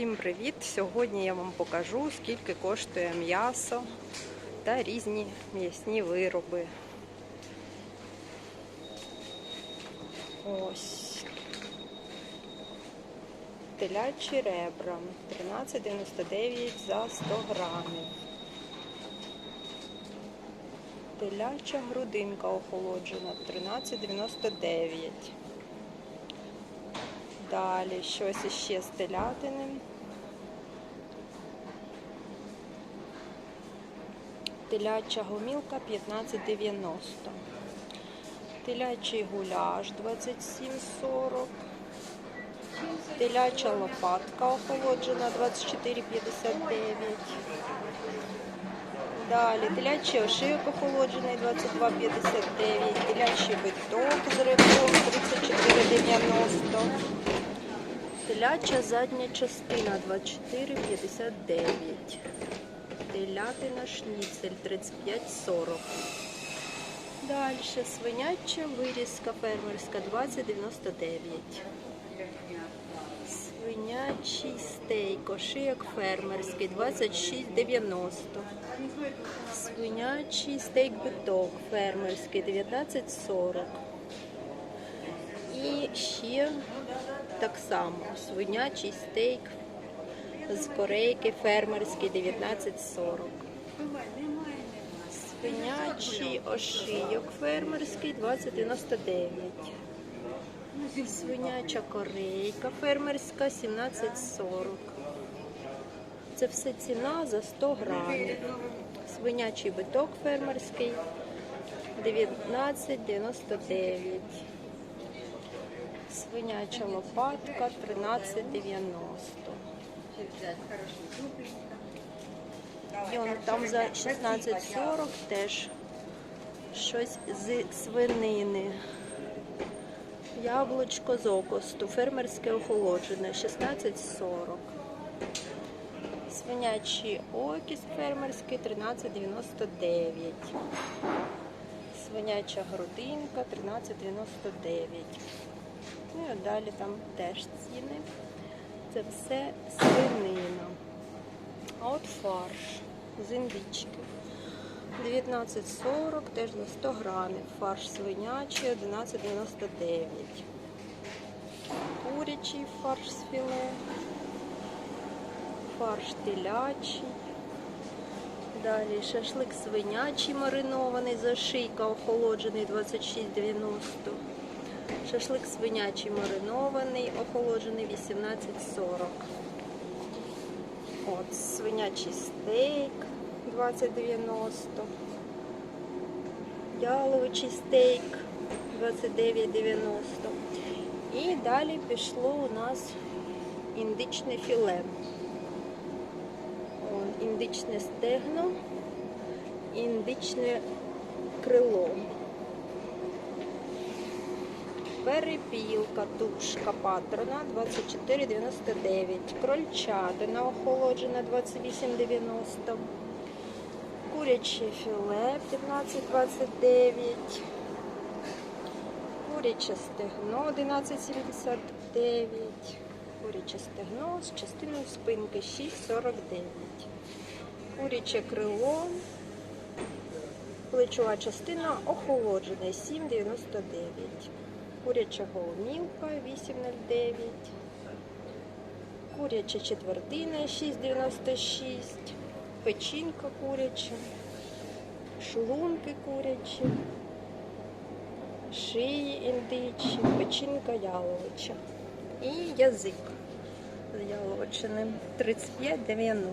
Всім привіт! Сьогодні я вам покажу, скільки коштує м'ясо та різні м'ясні вироби. Ось. Телячі ребра 13,99 за 100 грамів. Теляча грудинка охолоджена 13,99. Далі щось іще з телятини. Теляча гомілка 15,90. Телячий гуляш 27,40. Теляча лопатка охолоджена 24,59. Далі телячий ошийок охолоджений 22,59. Телячий биток з рибом 34,90. Теляча задня частина 24,59. Телятина шніцель 35,40. Далі свиняча вирізка фермерська 20,99. Свинячий стейк, ошийок фермерський 26,90. Свинячий стейк биток фермерський 19,40. І ще так само свинячий стейк з корейки фермерський 19,40. Свинячий ошийок фермерський 20,99. Свиняча корейка фермерська 17,40. Це все ціна за 100 грамів. Свинячий биток фермерський 19,99. Свиняча лопатка 13,90. І он там за 16,40 теж щось з свинини. Яблучко з окосту, фермерське охолоджене 16,40. Свинячий окіс фермерський 13,99. Свиняча грудинка 13,99. Ну і далі там теж ціни. Це все свинина. А от фарш з індички. 19,40 теж за 100 грамів. Фарш свинячий 11,99. Курячий фарш з філе. Фарш телячий. Далі шашлик свинячий маринований, зашийка охолоджений 26,90. Шашлик свинячий маринований, охолоджений 18,40. От, свинячий стейк 20,90. Яловичий стейк 29,90. І далі пішло у нас індичне філе. Індичне стегно, індичне крило. Перепілка, тушка патрона 24,99. Крольчатина охолоджена 28,90. Куряче філе 15,29. Куряче стегно 11,79. Куряче стегно з частиною спинки 6,49. Куряче крило. Плечова частина охолоджена 7,99. Куряча голомілка 8,09. Куряча четвертина 6,96. Печінка куряча. Шлунки курячі. Шиї індичі, печінка яловича. І язик з яловичиним 35,90.